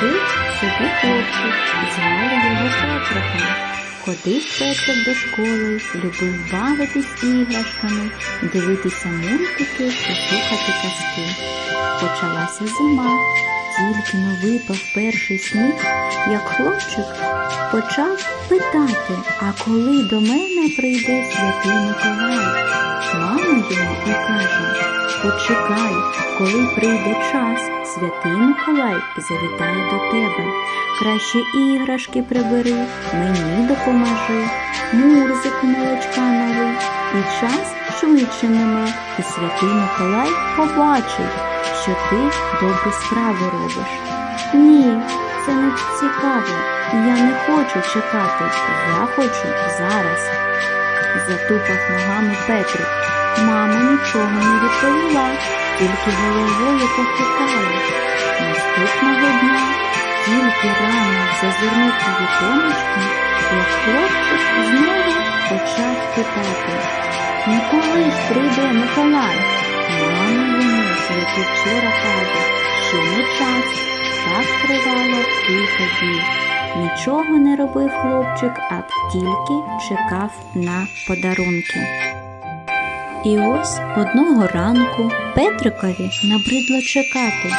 Жив собі хлопчик, звали його Петриком. Ходив Петрик до школи, любив бавитись іграшками, дивитися мультики та слухати казки. Почалася зима, тільки но випав перший сніг, як хлопчик почав питати, а коли до мене прийде святий Миколай? Мама йому і каже, почекай, коли прийде час, святий Миколай завітає до тебе. Краще іграшки прибери, мені допоможи, мурзику молочка налий, і час швидше мене, і святий Миколай побачить, що ти добрі справи робиш. Ні, це не цікаво. Я не хочу чекати, я хочу зараз. Затупав ногами Петрик. Мама нічого не відповіла, тільки головою похитала. Наступного дня тільки рано зазирнув у віконечко, як хлопчик знову почав питати. Ну коли ж прийде Миколай? Мама йому, вчора каже, що не час. Так тривало кілька днів. Нічого не робив хлопчик, а тільки чекав на подарунки. І ось одного ранку Петрикові набридло чекати,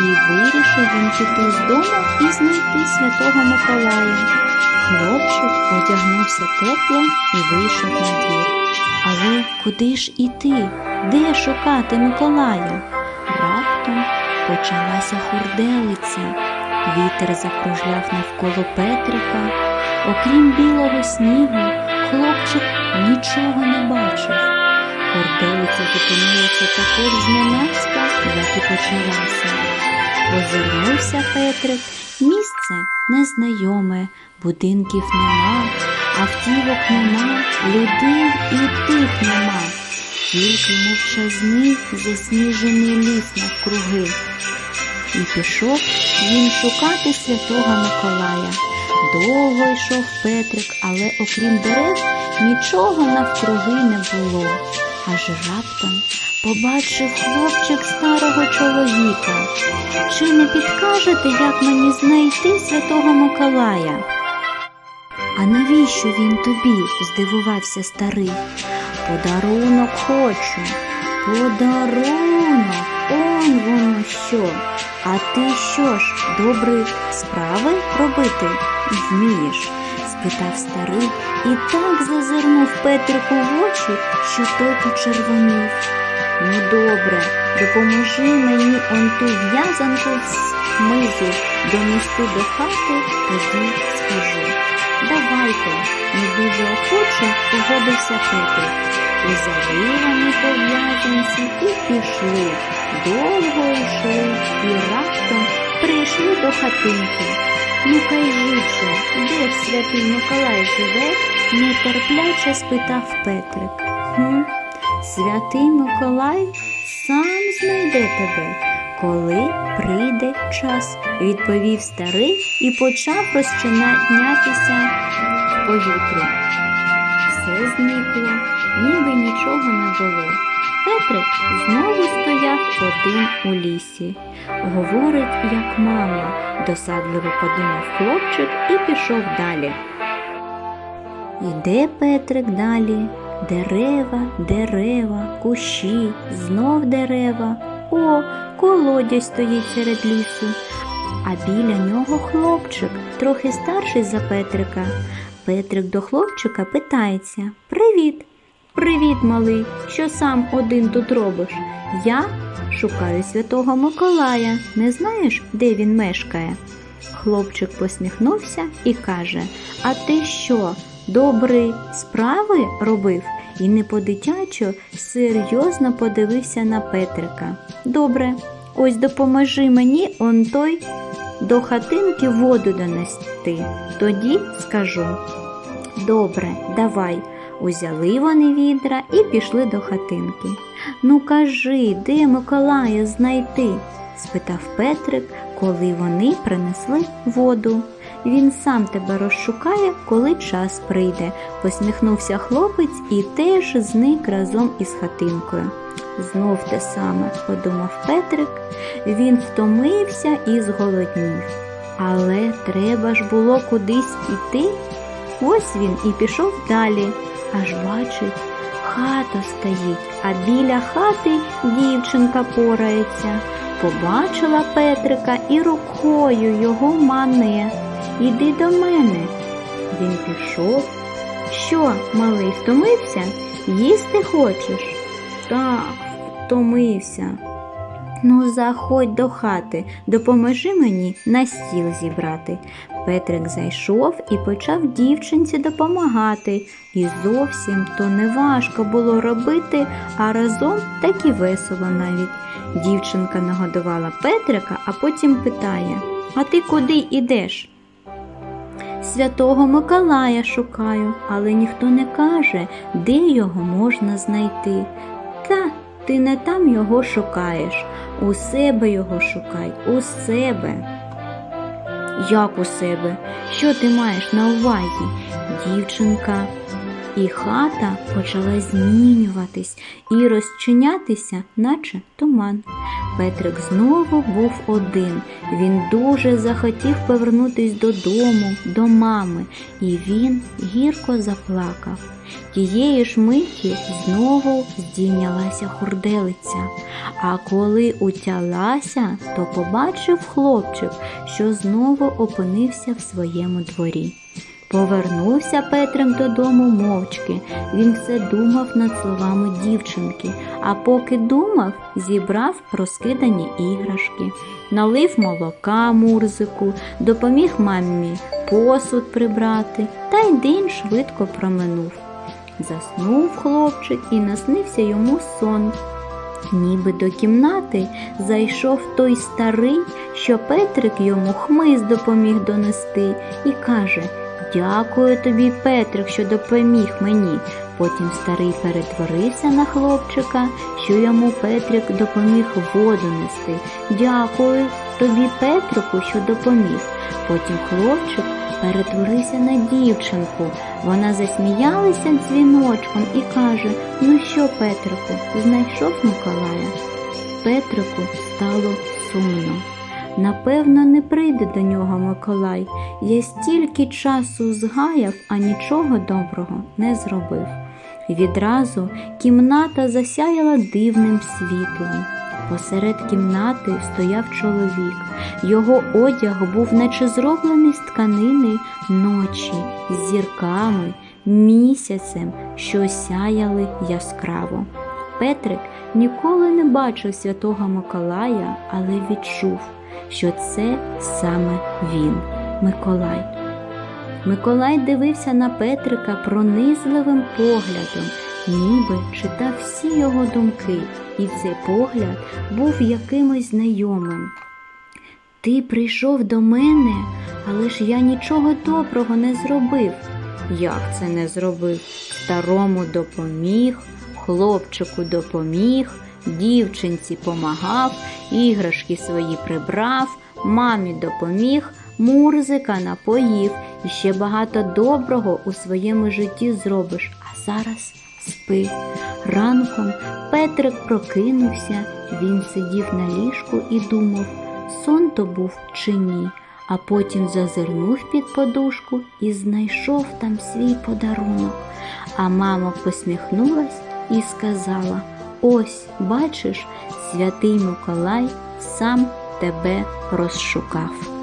і вирішив він піти з дому і знайти святого Миколая. Хлопчик одягнувся тепло і вийшов на двір. Але куди ж іти? Де шукати Миколая? Почалася хурделиця. Вітер закружляв навколо Петрика. Окрім білого снігу, хлопчик нічого не бачив. Горделиця зупинилася також зненацька, як і почалася. Озирнувся Петрик, місце незнайоме, будинків нема, автівок нема, людей і тих нема, тільки мовчазний засніжений ліс навкруги. І пішов він шукати святого Миколая. Довго йшов Петрик, але окрім дерев нічого навкруги не було. Аж раптом побачив хлопчик старого чоловіка. Чи не підкажете, як мені знайти святого Миколая? А навіщо він тобі? здивувався старий. Подарунок хочу. Подарунок, он воно що. А ти що ж, добрі справи робити вмієш? спитав старий і так зазирнув Петрику в очі, що той почервонів. Ну добре, допоможи мені он ту в'язанку з мизу донести до хати, тоді скажу. Давайте, не дуже охоче погодився Петрик. Узяли вони по в'язанці і пішли. Довго йшли і раптом прийшли до хатинки. Ну кажіть же, де ж святий Миколай живе? нетерпляче спитав Петрик. Хм, святий Миколай сам знайде тебе, коли прийде час, відповів старий і почав розчинятися в повітрі. Все зникло, ніби нічого не було. Петрик знову стояв один у лісі. Говорить, як мама, досадливо подумав хлопчик і пішов далі. Іде Петрик далі. Дерева, дерева, кущі, знов дерева. О, колодязь стоїть серед лісу. А біля нього хлопчик, трохи старший за Петрика. Петрик до хлопчика питається Привіт. Привіт, малий. Що сам один тут робиш? Я шукаю святого Миколая. Не знаєш, де він мешкає? Хлопчик посміхнувся і каже А ти що, добрі справи робив? І не по-дитячу серйозно подивився на Петрика. Добре, ось допоможи мені он той до хатинки воду донести. Тоді скажу. Добре, давай. Узяли вони відра і пішли до хатинки. Ну кажи, де Миколая знайти? спитав Петрик, коли вони принесли воду. Він сам тебе розшукає, коли час прийде, посміхнувся хлопець і теж зник разом із хатинкою. Знов те саме, подумав Петрик, він втомився і зголоднів. Але треба ж було кудись іти. Ось він і пішов далі, аж бачить, хата стоїть, а біля хати дівчинка порається. Побачила Петрика і рукою його мане. Іди до мене. Він пішов. Що, малий, втомився? Їсти хочеш? Так, втомився. Ну, заходь до хати, допоможи мені на стіл зібрати. Петрик зайшов і почав дівчинці допомагати. І зовсім то не важко було робити, а разом так і весело навіть. Дівчинка нагодувала Петрика, а потім питає: А ти куди йдеш? Святого Миколая шукаю, але ніхто не каже, де його можна знайти. Та ти не там його шукаєш, у себе його шукай, у себе. Як у себе? Що ти маєш на увазі? Дівчинка. І хата почала змінюватись і розчинятися, наче туман. Петрик знову був один. Він дуже захотів повернутись додому, до мами, і він гірко заплакав. Тієї ж миті знову здійнялася хурделиця, а коли утялася, то побачив хлопчик, що знову опинився в своєму дворі. Повернувся Петрик додому мовчки. Він все думав над словами дівчинки, а поки думав, зібрав розкидані іграшки, налив молока мурзику, допоміг мамі посуд прибрати, та й день швидко проминув. Заснув хлопчик і наснився йому сон. Ніби до кімнати зайшов той старий, що Петрик йому хмиз допоміг донести, і каже Дякую тобі, Петрик, що допоміг мені. Потім старий перетворився на хлопчика, що йому Петрик допоміг воду нести. Дякую тобі, Петрику, що допоміг. Потім хлопчик перетворився на дівчинку. Вона засміялася дзвіночком і каже: Ну що, Петрику, знайшов Миколая? Петрику стало сумно. Напевно, не прийде до нього Миколай. Я стільки часу згаяв, а нічого доброго не зробив. Відразу кімната засяяла дивним світлом. Посеред кімнати стояв чоловік. Його одяг був наче зроблений з тканини ночі, з зірками, місяцем, що сяяли яскраво. Петрик ніколи не бачив святого Миколая, але відчув, що це саме він, Миколай. Миколай дивився на Петрика пронизливим поглядом, ніби читав всі його думки, і цей погляд був якимось знайомим. Ти прийшов до мене, але ж я нічого доброго не зробив. Як це не зробив? Старому допоміг, хлопчику допоміг, дівчинці помагав, іграшки свої прибрав, мамі допоміг, мурзика напоїв і ще багато доброго у своєму житті зробиш. А зараз спи. Ранком Петрик прокинувся, він сидів на ліжку і думав, сон то був чи ні, а потім зазирнув під подушку і знайшов там свій подарунок. А мама посміхнулась і сказала: Ось, бачиш, святий Миколай сам тебе розшукав.